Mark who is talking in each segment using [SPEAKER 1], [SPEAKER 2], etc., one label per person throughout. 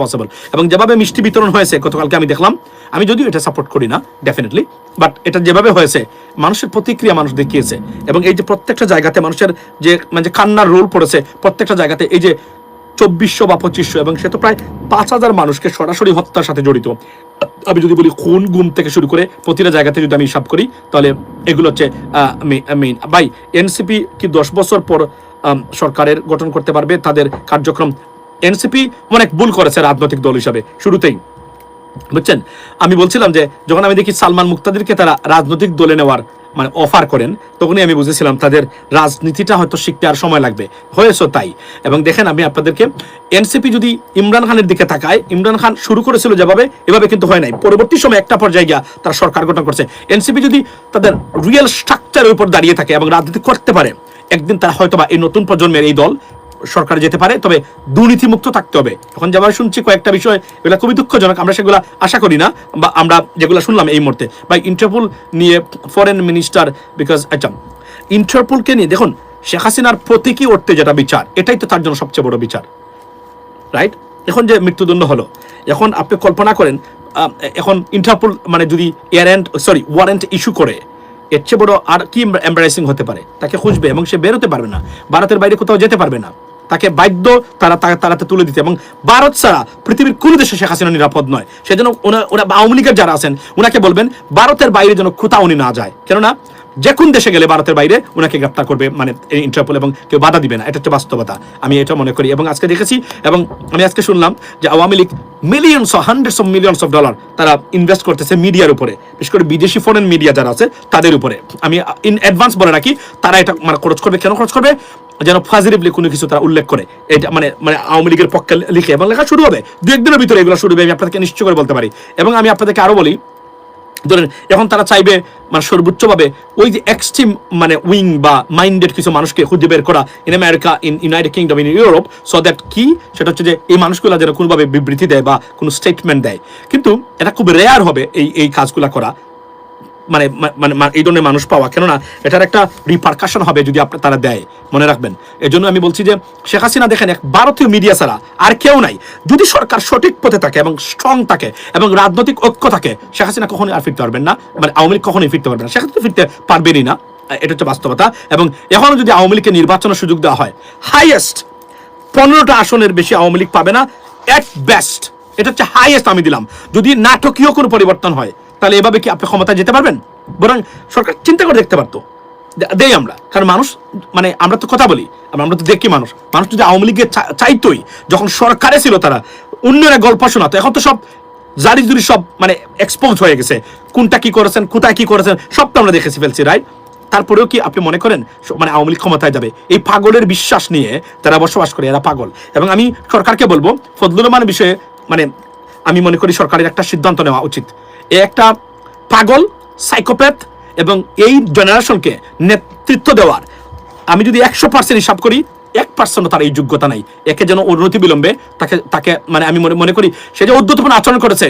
[SPEAKER 1] Impossible এবং যেভাবে মিষ্টি বিতরণ হয়েছে, গতকালকে আমি দেখলাম, আমি যদিও এটা সাপোর্ট করি না ডেফিনেটলি বাট এটা যেভাবে হয়েছে, মানুষের প্রতিক্রিয়া মানুষ দেখিয়েছে। এবং এই যে প্রত্যেকটা জায়গাতে মানুষের যে মানে যে কান্নার রোল পড়েছে, প্রত্যেকটা জায়গাতে এই যে চব্বিশশো বা পঁচিশশো, এবং সে তো প্রায় পাঁচ হাজার মানুষকে সরাসরি হত্যার সাথে জড়িত। আমি যদি বলি খুন গুম থেকে শুরু করে প্রতিটা জায়গাতে যদি আমি হিসাব করি, তাহলে এগুলো হচ্ছে মেইন ভাই এনসিপি কি দশ বছর পর সরকারের গঠন করতে পারবে, তাদের কার্যক্রম এনসিপি অনেক ভুল করেছে রাজনৈতিক দল হিসাবে, শুরুতেই। বুঝছেন? আমি বলছিলাম যে, যখন আমি দেখি সালমান মুক্তাদিরকে তারা রাজনৈতিক দলে নেওয়ার মানে অফার করেন, তখনই আমি বুঝেছিলাম তাদের রাজনীতিটা হয়তো শিখতে আর সময় লাগবে। হয়েছে তাই। এবং দেখেন আমি আপনাদেরকে, এনসিপি যদি ইমরান খানের দিকে তাকায়, ইমরান খান শুরু করেছিল যেভাবে, এভাবে কিন্তু হয় নাই। পরবর্তী সময় একটা পর্যায়ে গিয়া তারা সরকার গঠন করছে। এনসিপি যদি তাদের রিয়েল স্ট্রাকচারের উপর দাঁড়িয়ে থাকে এবং রাজনীতি করতে পারে, একদিন তারা হয়তো বা এই নতুন প্রজন্মের এই দল সরকারে যেতে পারে, তবে দুর্নীতিমুক্ত থাকতে হবে। এখন যেমন শুনছি কয়েকটা বিষয়, এগুলো খুবই দুঃখজনক, আমরা সেগুলো আশা করি না, বা আমরা যেগুলো শুনলাম এই মুহূর্তে। বা ইন্টারপোল নিয়ে ফরেন মিনিস্টার বিকজ আচ্ছা ইন্টারপোলকে নিয়ে, দেখুন, শেখ হাসিনার প্রতীকী অর্থে যেটা বিচার, এটাই তো তার জন্য সবচেয়ে বড় বিচার। রাইট এখন যে মৃত্যুদণ্ড হলো, এখন আপনি কল্পনা করেন এখন ইন্টারপোল মানে যদি এয়ারেন্ট সরি ওয়ারেন্ট ইস্যু করে, এর চেয়ে বড় আর কি এম্বারেসিং হতে পারে? তাকে খুঁজবে এবং সে বেরোতে পারবে না, ভারতের বাইরে কোথাও যেতে পারবে না। তাকে বাধ্য তারা তারাতে তুলে দিতে। এবং ভারত ছাড়া পৃথিবীর কোনো দেশে শেখ হাসিনা নিরাপদ নয়। সেজন্য ওনা, ওরা আওয়ামী লীগের যারা আছেন ওনাকে বলবেন, ভারতের বাইরে যেন কোথাও উনি না যায়। কেননা যে কোন দেশে গেলে ভারতের বাইরে ওনাকে গ্রেপ্তার করবে মানে ইন্টারপোল এবং কেউ বাধা দিবে না। এটা হচ্ছে বাস্তবতা। আমি এটা মনে করি। এবং আজকে দেখেছি, এবং আমি আজকে শুনলাম যে Awami League millions of hundreds of millions of dollar তারা ইনভেস্ট করতেছে মিডিয়ার উপরে। বিশেষ করে বিদেশি ফরেন মিডিয়া যারা আছে, তাদের উপরে। আমি ইন অ্যাডভান্স বলে রাখি, তারা এটা মানে খরচ করবে। কেন খরচ করবে? যেন পজিটিভলি কোনো কিছু তারা উল্লেখ করে। এটা মানে মানে আওয়ামী লীগের পক্ষে লিখে এবং লেখা শুরু হবে। দু একদিনের ভিতরে এগুলো শুরু হবে, আমি আপনাদেরকে নিশ্চয় করে বলতে পারি। এবং আমি আপনাদেরকে আরও বলি, ধরেন এখন তারা চাইবে মানে সর্বোচ্চভাবে ওই যে এক্সট্রিম মানে উইং বা মাইন্ডেড কিছু মানুষকে খুঁজে বের করা in America in United Kingdom in Europe so that কি? সেটা হচ্ছে যে এই মানুষগুলো যেন কোনোভাবে বিবৃতি দেয় বা কোনো স্টেটমেন্ট দেয়। কিন্তু এটা খুব রেয়ার হবে এই এই কাজগুলো করা। মানে মানে এই ধরনের মানুষ পাওয়া। কেননা, এটার একটা রিপারকাশন হবে যদি আপনার তারা দেয়। মনে রাখবেন। এই জন্য আমি বলছি যে, শেখ হাসিনা দেখেন, এক ভারতীয় মিডিয়া ছাড়া আর কেউ নাই। যদি সরকার সঠিক পথে থাকে এবং স্ট্রং থাকে এবং রাজনৈতিক ঐক্য থাকে, শেখ হাসিনা কখনোই আর ফিরতে পারবেন না। মানে আওয়ামী লীগ কখনোই ফিরতে পারবেন না। শেখ হাসিনা ফিরতে পারবেনই না। এটা হচ্ছে বাস্তবতা। এবং এখনও যদি আওয়ামী লীগকে নির্বাচনের সুযোগ দেওয়া হয় হাইয়েস্ট পনেরোটা আসনের বেশি আওয়ামী লীগ পাবে না এট বেস্ট এটা হচ্ছে হাইয়েস্ট আমি দিলাম। যদি নাটকীয় কোনো পরিবর্তন হয় তাহলে এভাবে কি আপনি ক্ষমতায় যেতে পারবেন? বরং সরকার চিন্তা করে দেখতে পারতো। দেই আমরা। কারণ মানুষ মানে আমরা তো কথা বলি, আমরা তো দেখি মানুষ। মানুষ যদি আওয়ামী লীগের চাইতোই, যখন সরকারে ছিল তারা উন্নয়নের গল্প শোনাতো। এখন তো সব জারি জুরি সব মানে এক্সপোজ হয়ে গেছে। কোনটা কি করেছেন, কোথায় কি করেছেন, সব তো আমরা দেখেছি ফেলছি রাইট তারপরেও কি আপনি মনে করেন মানে আওয়ামী লীগ ক্ষমতায় যাবে? এই পাগলের বিশ্বাস নিয়ে তারা বসবাস করে, এরা পাগল। এবং আমি সরকারকে বলব, ফজলুর রহমান বিষয়ে মানে আমি মনে করি সরকারের একটা সিদ্ধান্ত নেওয়া উচিত। এ একটা পাগল সাইকোপ্যাথ এবং এই জেনারেশনকে নেতৃত্ব দেওয়ার। আমি যদি একশো পার্সেন্ট হিসাব করি, এক পার্সেন্টও তার এই যোগ্যতা নাই। একে যেন উন্নতি বিলম্বে তাকে তাকে মানে আমি মনে মনে করি, সে যে উদ্যতপূর্ণ আচরণ করেছে।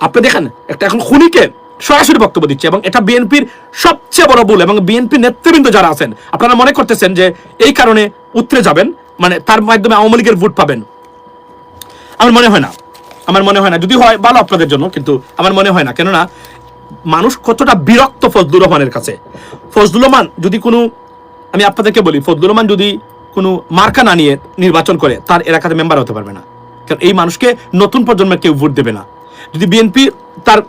[SPEAKER 1] আপনি দেখেন, একটা এখন খুনিকে সরাসরি বক্তব্য দিচ্ছে এবং এটা বিএনপির সবচেয়ে বড় ভুল এবং বিএনপি নেতৃবৃন্দ যারা আছেন, আপনারা মনে করতেছেন যে এই কারণে উতরে যাবেন মানে তার মাধ্যমে আওয়ামী লীগের ভোট পাবেন। আমার মনে হয় না। আমার মনে হয় না। যদি হয়, ভালো আপনাদের জন্য, কিন্তু আমার মনে হয় না। কেননা, মানুষ কতটা বিরক্ত ফজলুর রহমানের কাছে। ফজলুর রহমান যদি কোনো, আমি আপনাদেরকে বলি, ফজলুর রহমান যদি কোনো মার্কা না নিয়ে নির্বাচন করে, তার এলাকাতে মেম্বার হতে পারবে না। কারণ এই মানুষকে নতুন প্রজন্মের কেউ ভোট দেবে না। যদি বিএনপি তার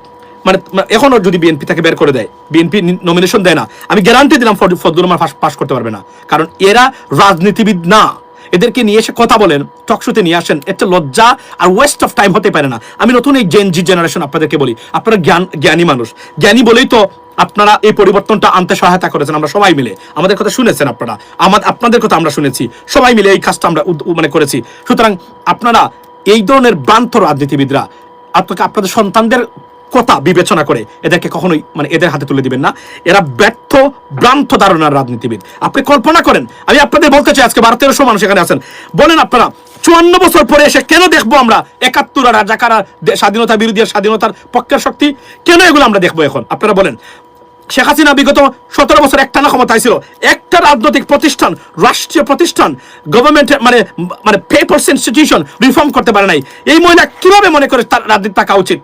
[SPEAKER 1] মানে মানে এখনও যদি বিএনপি তাকে বের করে দেয়, বিএনপি নমিনেশন দেয় না, আমি গ্যারান্টি দিলাম ফজ- ফজলুর রহমান পাস করতে পারবে না। কারণ এরা রাজনীতিবিদ না। এদেরকে নিয়ে এসে কথা বলেন টকশোতে নিয়ে আসেন। একটা লজ্জা আর ওয়েস্ট অফ টাইম হতে পারে না। আমি নতুন এই জেন জি জেনারেশন আপনাদেরকে বলি, আপনারা জ্ঞান, জ্ঞানী মানুষ। জ্ঞানী বলেই তো আপনারা এই পরিবর্তনটা আনতে সহায়তা করেছেন, আমরা সবাই মিলে। আমাদের কথা শুনেছেন আপনারা। আমার, আপনাদের কথা আমরা শুনেছি। সবাই মিলে এই কাজটা আমরা মানে করেছি। সুতরাং আপনারা এই ধরনের ভ্রান্ত রাজনীতিবিদরা, আপনাকে, আপনাদের সন্তানদের কথা বিবেচনা করে এদেরকে কখনোই মানে এদের হাতে তুলে দিবেন না। এরা ব্যর্থ, ভ্রান্ত ধারণার রাজনীতিবিদ। আপনি কল্পনা করেন, আমি আপনাদের বলতে চাই আজকে বারো তেরোশো মানুষ এখানে আছেন। বলেন আপনারা, চুয়ান্ন বছর পরে এসে কেন দেখব আমরা একাত্তর আর রাজাকার স্বাধীনতা বিরোধী স্বাধীনতার পক্ষের শক্তি? কেন এগুলো আমরা দেখব এখন? আপনারা বলেন। শেখ হাসিনা বিগত সতেরো বছর একটানা ক্ষমতায় ছিল। একটা রাজনৈতিক প্রতিষ্ঠান, রাষ্ট্রীয় প্রতিষ্ঠান গভর্নমেন্ট মানে মানে পেপার্স ইনস্টিটিউশন রিফর্ম করতে পারে নাই। এই মহিলা কীভাবে মনে করে তার রাজনীতি থাকা উচিত?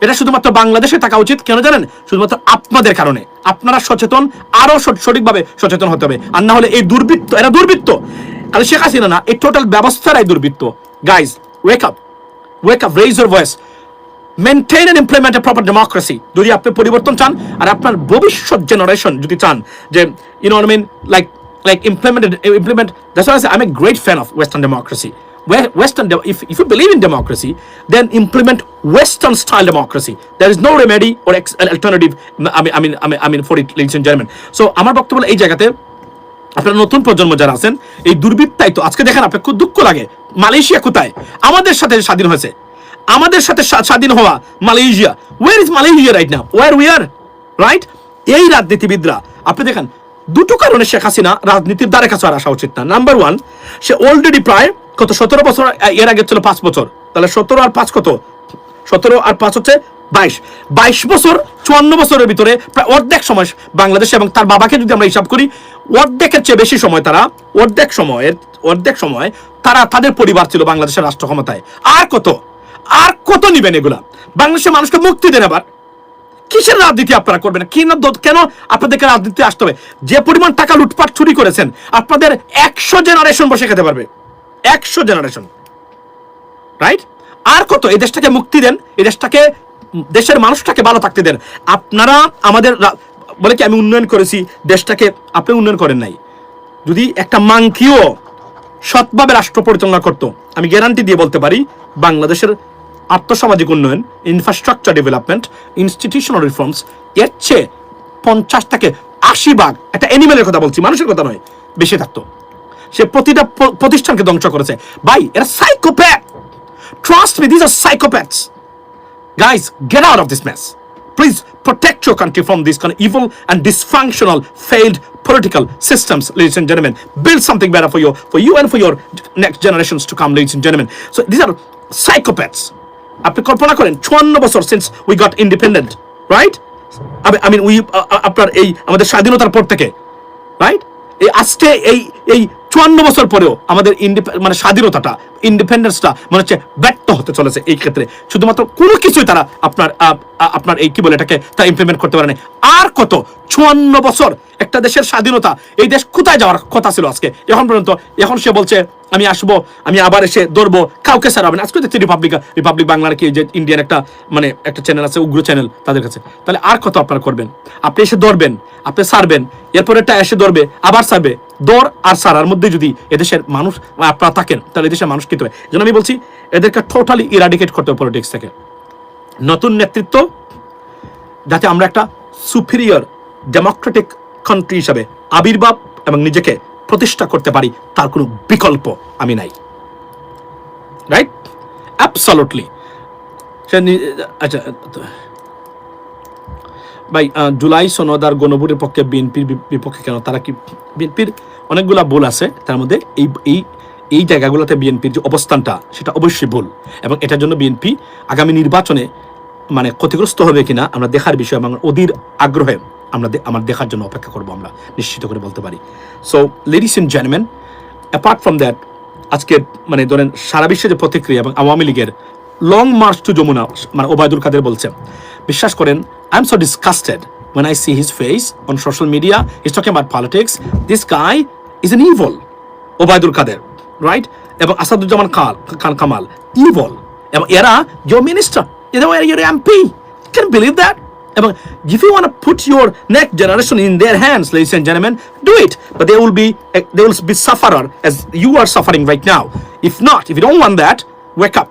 [SPEAKER 1] এটা শুধুমাত্র বাংলাদেশে থাকা উচিত, কেন জানেন? শুধুমাত্র আপনাদের কারণে। আপনারা সচেতন, আরও সঠ- সঠিকভাবে সচেতন হতে হবে। আর না হলে এই দুর্বৃত্ত, এরা দুর্বৃত্ত। খালি শেখ হাসিনা না, এই টোটাল ব্যবস্থারাই দুর্বৃত্ত। Guys wake up wake up raise your voice maintain and implement a proper democracy যদি আপনি পরিবর্তন চান, আর আপনার ভবিষ্যৎ জেনারেশন যদি চান, যে you know mean like like implement implement that's I am a great fan of western democracy Western, if, if you believe in democracy, then implement Western style democracy. There is no remedy or ex- alternative. I mean, I mean, I mean, I mean, for it, ladies and gentlemen. So, আমার বক্তব্য এই জায়গাতে আপনারা নতুন প্রজন্ম যারা আছেন এই দুর্বৃত্তাই তো আজকে দেখেন আপনার খুব দুঃখ লাগে। মালয়েশিয়া কোথায়? আমাদের সাথে স্বাধীন হয়েছে। আমাদের সাথে স্বা- স্বাধীন হওয়া Malaysia. Where is Malaysia right now where we are right এই রাজনীতিবিদরা আপনি দেখেন দুটো কারণে শেখ হাসিনা রাজনীতির দ্বারে কাছে আর আসা উচিত না। নাম্বার ওয়ান সে অলরেডি প্রায় কত? সতেরো বছর এর আগে ছিল পাঁচ বছর। তাহলে সতেরো আর পাঁচ কত? সতেরো আর পাঁচ হচ্ছে বাইশ। বাইশ বছর, চুয়ান্ন বছরের ভিতরে প্রায় অর্ধেক সময় বাংলাদেশে এবং তার বাবাকে যদি আমরা হিসাব করি, অর্ধেকের চেয়ে বেশি সময় তারা, অর্ধেক সময়ের, অর্ধেক সময় তারা তাদের পরিবার ছিল বাংলাদেশের রাষ্ট্র ক্ষমতায় আর কত? আর কত নিবেন এগুলা? বাংলাদেশের মানুষকে মুক্তি দেন আবার। কিসের রাজনীতি আপনারা করবেন? কেন কেন আপনাদেরকে রাজনীতি আসতে হবে? যে পরিমাণ টাকা লুটপাট চুরি করেছেন, আপনাদের একশো জেনারেশন বসে খেতে পারবে। একশো জেনারেশন রাইট আর কত? এই দেশটাকে মুক্তি দেন, এই দেশটাকে, দেশের মানুষটাকে ভালো থাকতে দেন। আপনারা আমাদের বলে কি আমি উন্নয়ন করেছি, দেশটাকে আপনি উন্নয়ন করেন নাই। যদি একটা মাংকিও সৎভাবে রাষ্ট্র পরিচালনা করত, আমি গ্যারান্টি দিয়ে বলতে পারি, বাংলাদেশের আর্থসামাজিক উন্নয়ন ইনফ্রাস্ট্রাকচার ডেভেলপমেন্ট ইনস্টিটিউশনাল রিফর্মস এর চেয়ে পঞ্চাশ থেকে আশি ভাগ, একটা অ্যানিমেলের কথা বলছি, মানুষের কথা নয়, বেশি থাকতো। সে প্রতিটা প্রতিষ্ঠানকে ধ্বংস করেছে ভাই এরা psychopath trust me this are psychopaths Guys, get out of this mess. Please protect your country from these kind of evil and dysfunctional, failed political systems, ladies and gentlemen. Build something better for you, for you and for your next generations to come, ladies and gentlemen. So these are psychopaths. আপনি কল্পনা করেন চুয়ান্ন বছর since we got independent right I mean we আপনার এই আমাদের স্বাধীনতার পর থেকে রাইট এই আজকে এই এই চুয়ান্ন বছর পরেও আমাদের মানে স্বাধীনতাটা ইন্ডিপেন্ডেন্সটা মনে হচ্ছে ব্যর্থ হতে চলেছে এই ক্ষেত্রে। শুধুমাত্র কোনো কিছুই তারা আপনার আপনার এই কি বলে এটাকে তারা ইমপ্লিমেন্ট করতে পারে না আর কত? চুয়ান্ন বছর একটা দেশের স্বাধীনতা, এই দেশ কোথায় যাওয়ার কথা ছিল আজকে? এখন পর্যন্ত, এখন সে বলছে, আমি আসব, আমি আবার এসে ধরবো, কাউকে স্যার হবে না। আজকে দেখছি রিপাবলিক রিপাবলিক বাংলার কি যে ইন্ডিয়ান একটা মানে একটা চ্যানেল আছে, উগ্র চ্যানেল তাদের কাছে। তাহলে আর কত আপনারা করবেন? আপনি এসে ধরবেন, আপনি সারবেন এরপরে একটা এসে ধরবে, আবার সারবে দৌড় আর সারার মধ্যে যদি এদেশের মানুষ আপনারা থাকেন, তাহলে এদেশের মানুষ কিন্তু যেন আমি বলছি, এদেরকে টোটালি ইরাডিকেট করতে হবে পলিটিক্স থেকে। নতুন নেতৃত্ব, যাতে আমরা একটা সুপিরিয়র ডেমোক্রেটিক কান্ট্রি হিসাবে আবির্ভাব এবং নিজেকে প্রতিষ্ঠা করতে পারি, তার কোনো বিকল্প আমি নাই। রাইট অ্যাবসলুটলি আচ্ছা ভাই জুলাই সনদ আর গণভোটের পক্ষে বিএনপির বিপক্ষে কেন? তারা কি বিএনপির অনেকগুলা ভুল আছে, তার মধ্যে এই এই এই জায়গাগুলোতে বিএনপির যে অবস্থানটা, সেটা অবশ্যই ভুল এবং এটার জন্য বিএনপি আগামী নির্বাচনে মানে ক্ষতিগ্রস্ত হবে কিনা আমরা দেখার বিষয় এবং অধীর আগ্রহে আমরা আমার দেখার জন্য অপেক্ষা করব আমরা, নিশ্চিত করে বলতে পারি। So ladies in gentleman apart from that আজকে মানে ধরেন সারা বিশ্বে যে প্রতিক্রিয়া এবং আওয়ামী লীগের লং মার্চ টু যমুনা মানে ওবায়দুল কাদের বলছেন বিশ্বাস করেন I am so disgusted when I see his face on social media, he's talking about politics. This guy is an evil. Obaidul Kader right এবং আসাদুজ্জামান কাল খান কামাল ইভল এবং এরা এরা your MP can you believe that এবং you want to put your next generation in their hands ladies and gentlemen do it but they will be they will be sufferer as you are suffering right now if not if you don't want that wake up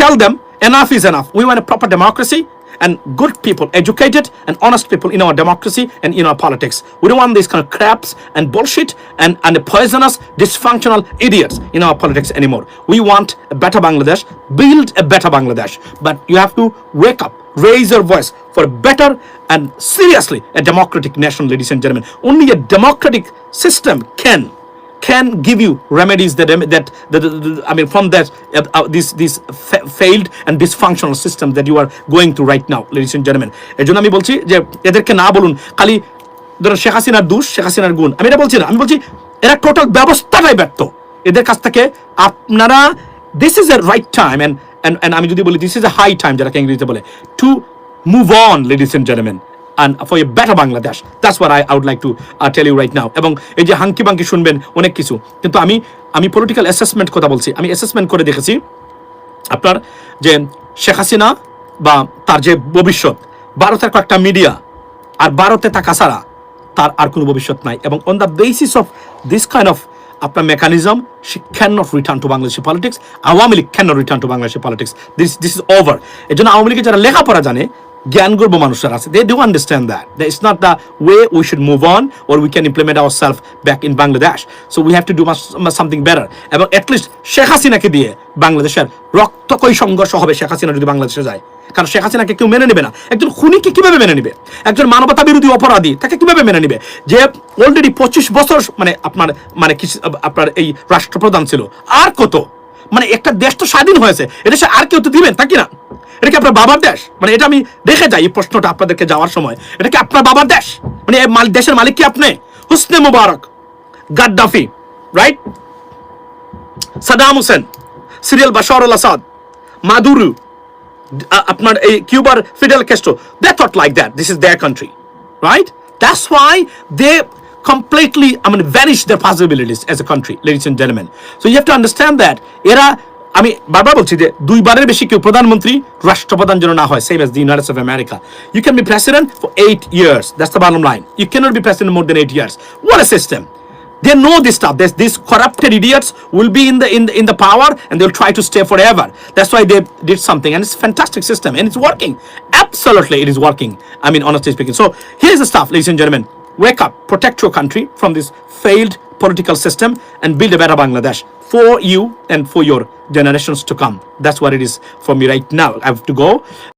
[SPEAKER 1] tell them enough is enough. We want a proper democracy and good people, educated and honest people in our democracy and in our politics. We don't want these kind of craps and bullshit and, and poisonous, dysfunctional idiots in our politics anymore. We want a better Bangladesh, build a better Bangladesh. But you have to wake up, raise your voice for a better and seriously a democratic nation, ladies and gentlemen. Only a democratic system can can give you remedies that that, that, I mean from that uh, uh, this this fa- failed and dysfunctional system that you are going through right now ladies and gentlemen. এই জন্য আমি বলছি যে এদেরকে না বলুন। খালি ধরুন শেখ হাসিনার দুষ শেখ হাসিনার গুণ। আমি এটা বলছি না। আমি বলছি এরা টোটাল ব্যবস্থাটাই ব্যর্থ। এদের কাছ থেকে আপনারা this is a right time and and আমি যদি বলি this is a high time যারা ইংরেজিতে বলে to move on ladies and gentleman and for a better Bangladesh. That's what I, I would like to uh, tell you এবং এই যে hunky বাঙ্কি শুনবেন অনেক কিছু। কিন্তু আমি আমি পলিটিক্যাল অ্যাসেসমেন্ট কথা বলছি। আমি অ্যাসেসমেন্ট করে দেখেছি আপনার যে শেখ হাসিনা বা তার যে ভবিষ্যৎ ভারতের কয়েকটা মিডিয়া আর ভারতে থাকা ছাড়া তার আর কোনো ভবিষ্যৎ নাই। এবং on the basis of this kind of আপনার mechanism say can not return to Bangladeshi politics Awami League can not return to Bangladeshi politics this this is over এই জন্য আওয়ামী লীগের যারা লেখাপড়া জানে জ্ঞান গর্ব মানুষের আছে। They do understand that that is not the way we should move on or we can implement our self back in Bangladesh so we have to do something better এবং অ্যাটলিস্ট শেখ হাসিনাকে দিয়ে বাংলাদেশের রক্তকই সংঘর্ষ হবে শেখ হাসিনা যদি বাংলাদেশে যায়। কারণ শেখ হাসিনাকে কেউ মেনে নেবে না। একজন খুনিকে কীভাবে মেনে নেবে? একজন মানবতা বিরোধী অপরাধী, তাকে কীভাবে মেনে নেবে? যে অলরেডি পঁচিশ বছর মানে আপনার মানে আপনার এই রাষ্ট্রপ্রধান ছিল, আর কত? মানে একটা দেশ তো স্বাধীন হয়েছে এদেশে আর কেউ তো দিবেন, তা কি না এটা কি আপনার বাবার দেশ? মানে এটা আমি দেখে যাই এই প্রশ্নটা আপনাদেরকে যাওয়ার সময়। এটা কি আপনার বাবার দেশ? মানে দেশের মালিক কি আপনি? Hosni Mubarak Gaddafi right Saddam Hussein, Syrian Bashar Assad, Maduro আপনার এই কিউবার Fidel Castro they thought like that this is their country right that's why they completely I mean vanish their possibilities as a country ladies and gentlemen so you have to understand that এরা আমি বারবার বলছি যে দুইবারের বেশি কেউ প্রধানমন্ত্রী রাষ্ট্রপ্রধান যেন না হয় same as the United of America you can be president for eight years that's the bottom line you cannot be president more than eight years what a system they know this stuff. There's, these corrupted idiots will be in the, in the in the power and they'll try to stay forever. That's why they did something, and it's a fantastic system, and it's working. Absolutely, it is working. I mean, honestly speaking. So here's the stuff, ladies and gentlemen. Wake up, protect your country from this failed political system, and build a better Bangladesh for you and for your generations to come. That's what it is for me right now. I have to go.